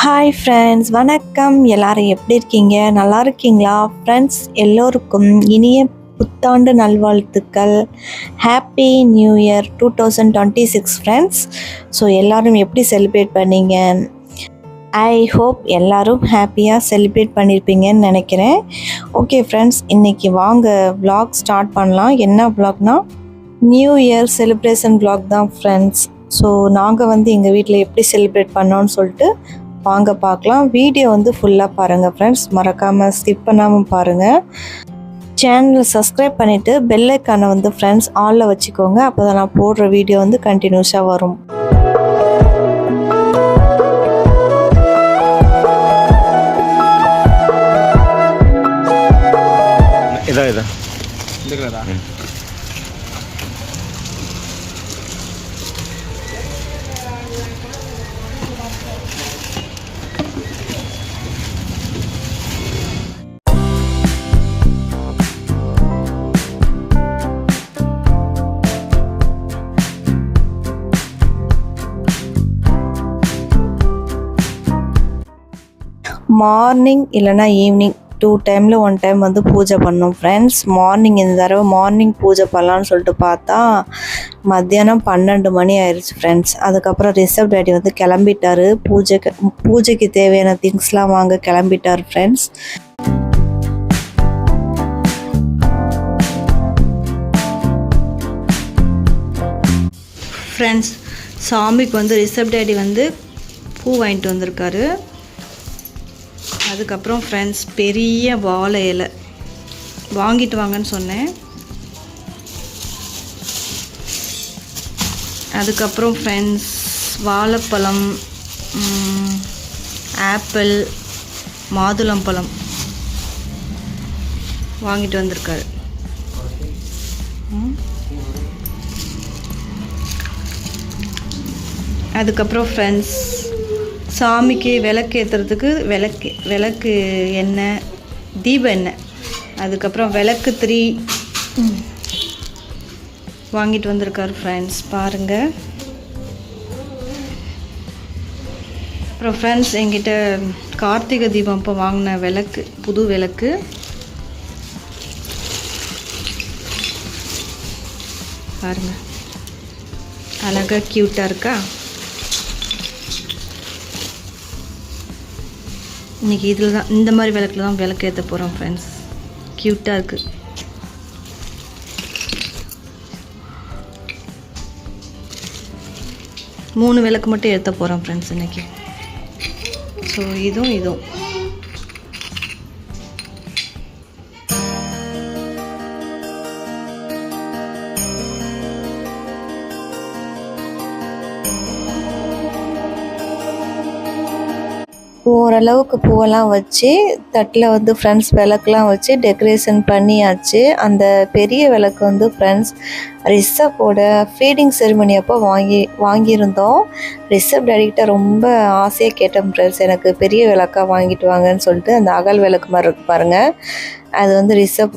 Hi friends வணக்கம். எல்லாரும் எப்படி இருக்கீங்க? நல்லா இருக்கீங்களா? ஃப்ரெண்ட்ஸ் எல்லோருக்கும் இனிய புத்தாண்டு நல்வாழ்த்துக்கள். Happy new year two thousand twenty six friends so எல்லோரும் எப்படி செலிப்ரேட் பண்ணீங்க? ஐ ஹோப் எல்லாரும் ஹாப்பியாக செலிப்ரேட் பண்ணியிருப்பீங்கன்னு நினைக்கிறேன். ஓகே ஃப்ரெண்ட்ஸ் இன்றைக்கி வாங்க வ்ளாக் ஸ்டார்ட் பண்ணலாம். என்ன வ்ளாக்னா நியூ இயர் செலிப்ரேஷன் ப்ளாக் தான் ஃப்ரெண்ட்ஸ் ஸோ நாங்கள் வந்து எங்கள் வீட்டில் எப்படி செலிப்ரேட் பண்ணோன்னு சொல்லிட்டு வாங்க பார்க்கலாம். வீடியோ வந்து ஃபுல்லாக பாருங்கள் ஃப்ரெண்ட்ஸ் மறக்காமல் ஸ்கிப் பண்ணாமல் பாருங்கள் சேனலை சப்ஸ்கிரைப் பண்ணிவிட்டு பெல் ஐக்கானை வந்து ஃப்ரெண்ட்ஸ் ஆலில் வச்சுக்கோங்க. அப்போ தான் நான் போடுற வீடியோ வந்து கண்டினியூஸாக வரும். இதா இதா இந்த மார்னிங் இல்லைனா ஈவினிங் டூ டைமில் ஒன் டைம் வந்து பூஜை பண்ணோம் ஃப்ரெண்ட்ஸ் மார்னிங் இந்த தடவை மார்னிங் பூஜை பண்ணலான்னு சொல்லிட்டு பார்த்தா மத்தியானம் பன்னெண்டு மணி ஆயிடுச்சு ஃப்ரெண்ட்ஸ் அதுக்கப்புறம் ரிசர்வ் டேடி வந்து கிளம்பிட்டாரு. பூஜைக்கு பூஜைக்கு தேவையான திங்ஸ்லாம் வாங்க கிளம்பிட்டார் ஃப்ரெண்ட்ஸ் ஃப்ரெண்ட்ஸ் சாமிக்கு வந்து ரிசர்வ் டேடி வந்து பூ வாங்கிட்டு வந்திருக்காரு. அதுக்கப்புறம் ஃப்ரெண்ட்ஸ் பெரிய வாழை இலை. வாங்கிட்டு வாங்கன்னு சொன்னேன். அதுக்கப்புறம் ஃப்ரெண்ட்ஸ் வாழைப்பழம் ஆப்பிள் மாதுளம்பழம் வாங்கிட்டு வந்திருக்காரு. அதுக்கப்புறம் ஃப்ரெண்ட்ஸ் சாமிக்கு விளக்கு ஏற்றுறதுக்கு விளக்கு விளக்கு எண்ணெய் தீப எண்ணெய். அதுக்கப்புறம் விளக்கு திரி வாங்கிட்டு வந்திருக்காரு ஃப்ரெண்ட்ஸ் பாருங்கள் அப்புறம் ஃப்ரெண்ட்ஸ் எங்கிட்ட கார்த்திகை தீபம் அப்போ வாங்கின விளக்கு புது விளக்கு. பாருங்கள் அழகாக க்யூட்டாக இருக்கா? இன்றைக்கி இதில் தான் இந்த மாதிரி விளக்கில் தான் விளக்கு ஏற்ற போகிறோம் ஃப்ரெண்ட்ஸ் க்யூட்டாக இருக்குது மூணு விளக்கு மட்டும் ஏற்ற போகிறோம் ஃப்ரெண்ட்ஸ் இன்றைக்கி ஸோ இதுவும் இதுவும். ஓரளவுக்கு பூவெல்லாம் வச்சு தட்டில் வந்து ஃப்ரெண்ட்ஸ் விளக்குலாம் வச்சு டெக்கரேஷன் பண்ணியாச்சு. அந்த பெரிய விளக்கு வந்து ஃப்ரெண்ட்ஸ் ரிஷப்போட ஃபீடிங் செரிமனி அப்போ வாங்கி வாங்கியிருந்தோம். ரிஷப் டேடிக்கிட்ட ரொம்ப ஆசையாக கேட்டேன் ஃப்ரெண்ட்ஸ் எனக்கு பெரிய விளக்காக வாங்கிட்டு வாங்கன்னு சொல்லிட்டு அந்த அகல் விளக்கு மாதிரி இருக்கு பாருங்கள் அது வந்து ரிஷப்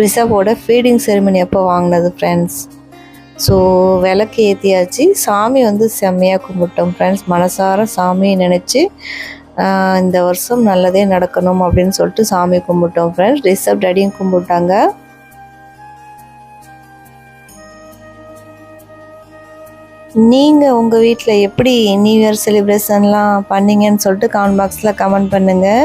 ரிஷப்போட ஃபீடிங் செரிமனி அப்போ வாங்கினது ஃப்ரெண்ட்ஸ் ஸோ விளக்கு ஏற்றியாச்சு சாமி வந்து செம்மையாக கும்பிட்டோம் ஃப்ரெண்ட்ஸ் மனசார சாமியை நினச்சி இந்த வருஷம் நல்லதே நடக்கணும் அப்படின்னு சொல்லிட்டு சாமி கும்பிட்டோம் ஃப்ரெண்ட்ஸ் ரிஷப் டேடியும் கும்பிட்டாங்க. நீங்கள் உங்கள் வீட்டில் எப்படி நியூ இயர் செலிப்ரேஷன்லாம் பண்ணீங்கன்னு சொல்லிட்டு கமெண்ட் பாக்ஸில் கமெண்ட் பண்ணுங்கள்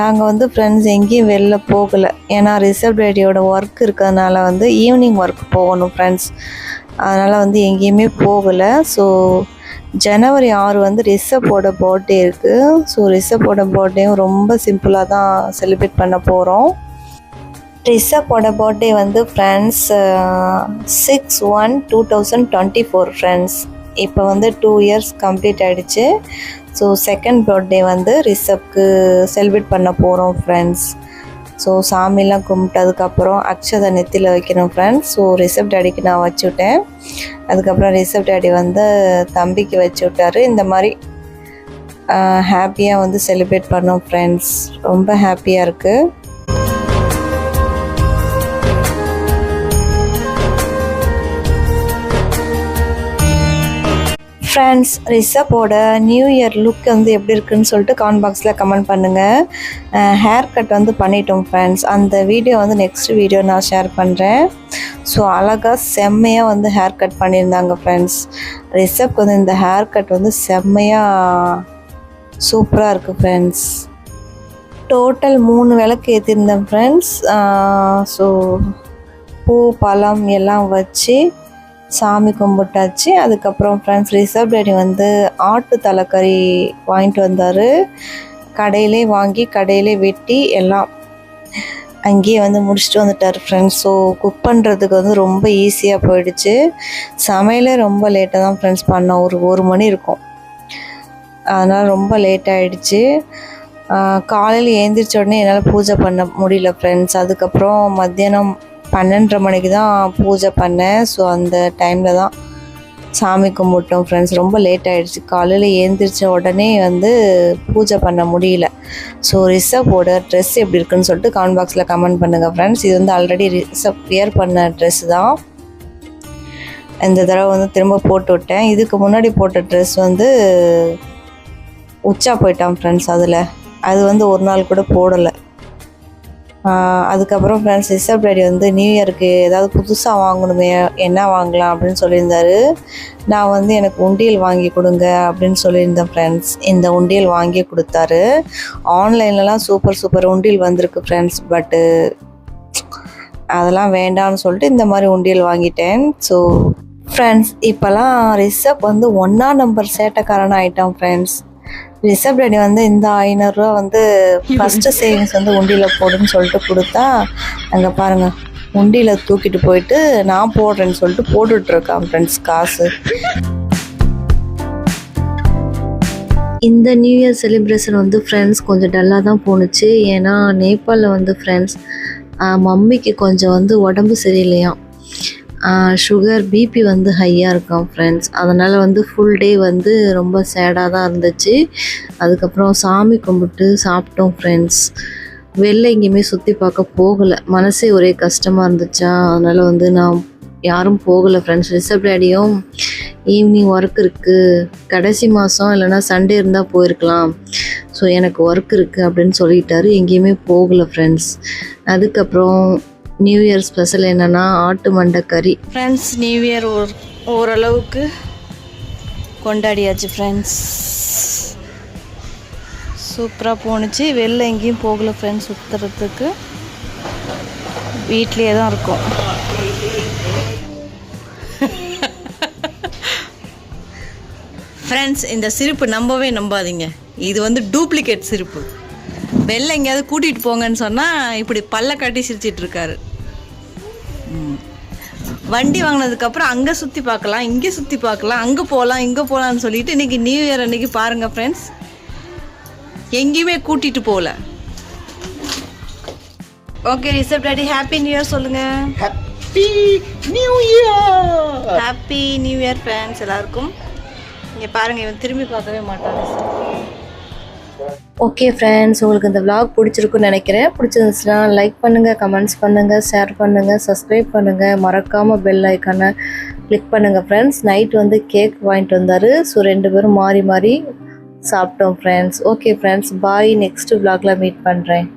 நாங்கள் வந்து ஃப்ரெண்ட்ஸ் எங்கேயும் வெளில போகலை. ஏன்னா ரிசர்வ் டேடியோட ஒர்க் இருக்கிறதுனால வந்து ஈவினிங் ஒர்க் போகணும் ஃப்ரெண்ட்ஸ் அதனால் வந்து எங்கேயுமே போகலை. ஸோ ஜனவரி ஆறு வந்து ரிஷப்போட பர்த்டே இருக்குது ஸோ ரிஷப்போட பர்த்டேயும் ரொம்ப சிம்பிளாக தான் செலிப்ரேட் பண்ண போகிறோம் ரிஷப்போட பர்த்டே வந்து friends six one two thousand twenty four friends இப்போ வந்து டூ இயர்ஸ் கம்ப்ளீட் ஆகிடுச்சு ஸோ செகண்ட் பர்த்டே வந்து ரிஷப்க்கு செலிப்ரேட் பண்ண போகிறோம் ஃப்ரெண்ட்ஸ் ஸோ சாமிலாம் கும்பிட்டதுக்கப்புறம் அக்ஷதை நெத்தியில் வைக்கணும் ஃப்ரெண்ட்ஸ் ஸோ ரிஷப் டேடிக்கு நான் வச்சு விட்டேன். அதுக்கப்புறம் ரிஷப் டேடி வந்து தம்பிக்கு வச்சு விட்டார். இந்த மாதிரி ஹாப்பியாக வந்து செலிப்ரேட் பண்ணோம் ஃப்ரெண்ட்ஸ் ரொம்ப ஹாப்பியாக இருக்குது ஃப்ரெண்ட்ஸ் ரிஷப்போட நியூ இயர் லுக் வந்து எப்படி இருக்குன்னு சொல்லிட்டு கமெண்ட் பாக்ஸில் கமெண்ட் பண்ணுங்கள் ஹேர் கட் வந்து பண்ணிட்டோம் ஃப்ரெண்ட்ஸ் அந்த வீடியோ வந்து நெக்ஸ்ட் வீடியோ நான் ஷேர் பண்ணுறேன் ஸோ அழகாக செம்மையாக வந்து ஹேர் கட் பண்ணியிருந்தாங்க ஃப்ரெண்ட்ஸ் ரிஷப்க்கு வந்து இந்த ஹேர் கட் வந்து செம்மையாக சூப்பராக இருக்குது ஃப்ரெண்ட்ஸ் டோட்டல் மூணு விளக்கு ஏற்றிருந்தேன் ஃப்ரெண்ட்ஸ் ஸோ பூ பழம் எல்லாம் வச்சு சாமி கும்பிட்டாச்சு. அதுக்கப்புறம் ஃப்ரெண்ட்ஸ் ரிசர்வ் டேடி வந்து ஆட்டு தலைக்கறி வாங்கிட்டு வந்தார். கடையிலே வாங்கி கடையிலே வெட்டி எல்லாம் அங்கேயே வந்து முடிச்சுட்டு வந்துட்டார் ஃப்ரெண்ட்ஸ் ஸோ குக் பண்ணுறதுக்கு வந்து ரொம்ப ஈஸியாக போயிடுச்சு. சமையலே ரொம்ப லேட்டாக தான் ஃப்ரெண்ட்ஸ் பண்ணோம். ஒரு ஒரு மணி இருக்கும். அதனால் ரொம்ப லேட் ஆகிடுச்சு காலையில் ஏந்திரிச்ச உடனே என்னால் பூஜை பண்ண முடியல ஃப்ரெண்ட்ஸ் அதுக்கப்புறம் மத்தியானம் பன்னெண்டரை மணிக்கு தான் பூஜை பண்ணேன். ஸோ அந்த டைமில் தான் சாமி கும்பிட்டோம் ஃப்ரெண்ட்ஸ் ரொம்ப லேட் ஆகிடுச்சு காலையில் ஏந்திரிச்ச உடனே வந்து பூஜை பண்ண முடியல. ஸோ ரிசப்போட ட்ரெஸ் எப்படி இருக்குன்னு சொல்லிட்டு கமெண்ட் பாக்ஸில் கமெண்ட் பண்ணுங்கள் ஃப்ரெண்ட்ஸ் இது வந்து ஆல்ரெடி ரிசப் வியர் பண்ண ட்ரெஸ் தான். இந்த தடவை வந்து திரும்ப போட்டு விட்டேன். இதுக்கு முன்னாடி போட்ட ட்ரெஸ் வந்து உச்சா போயிட்டான் ஃப்ரெண்ட்ஸ் அதில். அது வந்து ஒரு நாள் கூட போடலை. அதுக்கப்புறம் ஃப்ரெண்ட்ஸ் ரிசப் டேடி வந்து நியூ இயருக்கு ஏதாவது புதுசாக வாங்கணுமே என்ன வாங்கலாம்? அப்படின்னு சொல்லியிருந்தாரு. நான் வந்து எனக்கு உண்டியல் வாங்கி கொடுங்க அப்படின்னு சொல்லியிருந்தேன் ஃப்ரெண்ட்ஸ் இந்த உண்டியல் வாங்கி கொடுத்தாரு. ஆன்லைன்லலாம் சூப்பர் சூப்பர் உண்டியல் வந்திருக்கு ஃப்ரெண்ட்ஸ் பட்டு அதெல்லாம் வேண்டாம்னு சொல்லிட்டு இந்த மாதிரி உண்டியல் வாங்கிட்டேன். ஸோ ஃப்ரெண்ட்ஸ் இப்போல்லாம் ரிஷப் வந்து ஒன்றா நம்பர் சேட்டைக்காரன் ஆகிட்டான் ஃப்ரெண்ட்ஸ் ரிசர்வ் டேடி வந்து இந்த ஐநூறுரூவா வந்து ஃபஸ்ட்டு சேவிங்ஸ் வந்து உண்டியில் போடுன்னு சொல்லிட்டு கொடுத்தா அங்கே பாருங்கள் உண்டியில் தூக்கிட்டு போயிட்டு நான் போடுறேன்னு சொல்லிட்டு போட்டுட்ருக்கான் ஃப்ரெண்ட்ஸ் காசு. இந்த நியூ இயர் செலிப்ரேஷன் வந்து ஃப்ரெண்ட்ஸ் கொஞ்சம் டல்லாக தான் போணுச்சு. ஏன்னா நேபாளில் வந்து ஃப்ரெண்ட்ஸ் மம்மிக்கு கொஞ்சம் வந்து உடம்பு சரியில்லையாம். சுகர் பிபி வந்து ஹையாக இருக்கும் ஃப்ரெண்ட்ஸ் அதனால் வந்து ஃபுல் டே வந்து ரொம்ப சேடாக தான் இருந்துச்சு. அதுக்கப்புறம் சாமி கும்பிட்டு சாப்பிட்டோம் ஃப்ரெண்ட்ஸ் வெளில எங்கேயுமே சுற்றி பார்க்க போகலை. மனசே ஒரே கஷ்டமாக இருந்துச்சா? அதனால் வந்து நான் யாரும் போகலை ஃப்ரெண்ட்ஸ் ரிசர்வ் டேடியும் ஈவினிங் ஒர்க் இருக்குது கடைசி மாதம் இல்லைனா சண்டே இருந்தால் போயிருக்கலாம். ஸோ எனக்கு ஒர்க் இருக்குது அப்படின்னு சொல்லிட்டாரு. எங்கேயுமே போகலை ஃப்ரெண்ட்ஸ் அதுக்கப்புறம் நியூ இயர் ஸ்பெஷல் என்னென்னா ஆட்டு மண்டை கறி ஃப்ரெண்ட்ஸ் நியூ இயர் ஓரளவுக்கு கொண்டாடியாச்சு ஃப்ரெண்ட்ஸ் சூப்பராக போணுச்சு. வெளில எங்கேயும் போகல ஃப்ரெண்ட்ஸ் சுற்றுறதுக்கு வீட்லேயே தான் இருக்கும். ஃப்ரெண்ட்ஸ் இந்த சிரிப்பு நம்பவே நம்பாதீங்க. இது வந்து டூப்ளிகேட் சிரிப்பு. வெளில எங்கேயாவது கூட்டிகிட்டு போங்கன்னு சொன்னால் இப்படி பல்ல கட்டி சிரிச்சிட்ருக்காரு இருக்காரு. வண்டி வாங்கினதுக்கப்புறம் அங்கே சுற்றி பார்க்கலாம் இங்கே சுற்றி பார்க்கலாம் அங்கே போகலாம் இங்கே போகலான்னு சொல்லிட்டு இன்றைக்கி நியூ இயர் அன்றைக்கி பாருங்கள் ஃப்ரெண்ட்ஸ் எங்கேயுமே கூட்டிகிட்டு போகல. ஓகே ரிசப்ட் டாடி ஹாப்பி நியூ இயர் சொல்லுங்கள் happy new year happy new year friends எல்லாருக்கும். இங்கே பாருங்கள் இவன் திரும்பி பார்க்கவே மாட்டான். ஓகே ஃப்ரெண்ட்ஸ் உங்களுக்கு இந்த விளாக் பிடிச்சிருக்குன்னு நினைக்கிறேன். பிடிச்சிருந்துச்சுன்னா லைக் பண்ணுங்கள் கமெண்ட்ஸ் பண்ணுங்கள் ஷேர் பண்ணுங்கள் சப்ஸ்கிரைப் பண்ணுங்கள் மறக்காமல் பெல் ஐக்கானை கிளிக் பண்ணுங்கள் ஃப்ரெண்ட்ஸ் நைட் வந்து கேக் வாங்கிட்டு வந்தார். ஸோ ரெண்டு பேரும் மாறி மாறி சாப்பிட்டோம் friends okay friends bye next விளாகில் meet பண்ணுறேன்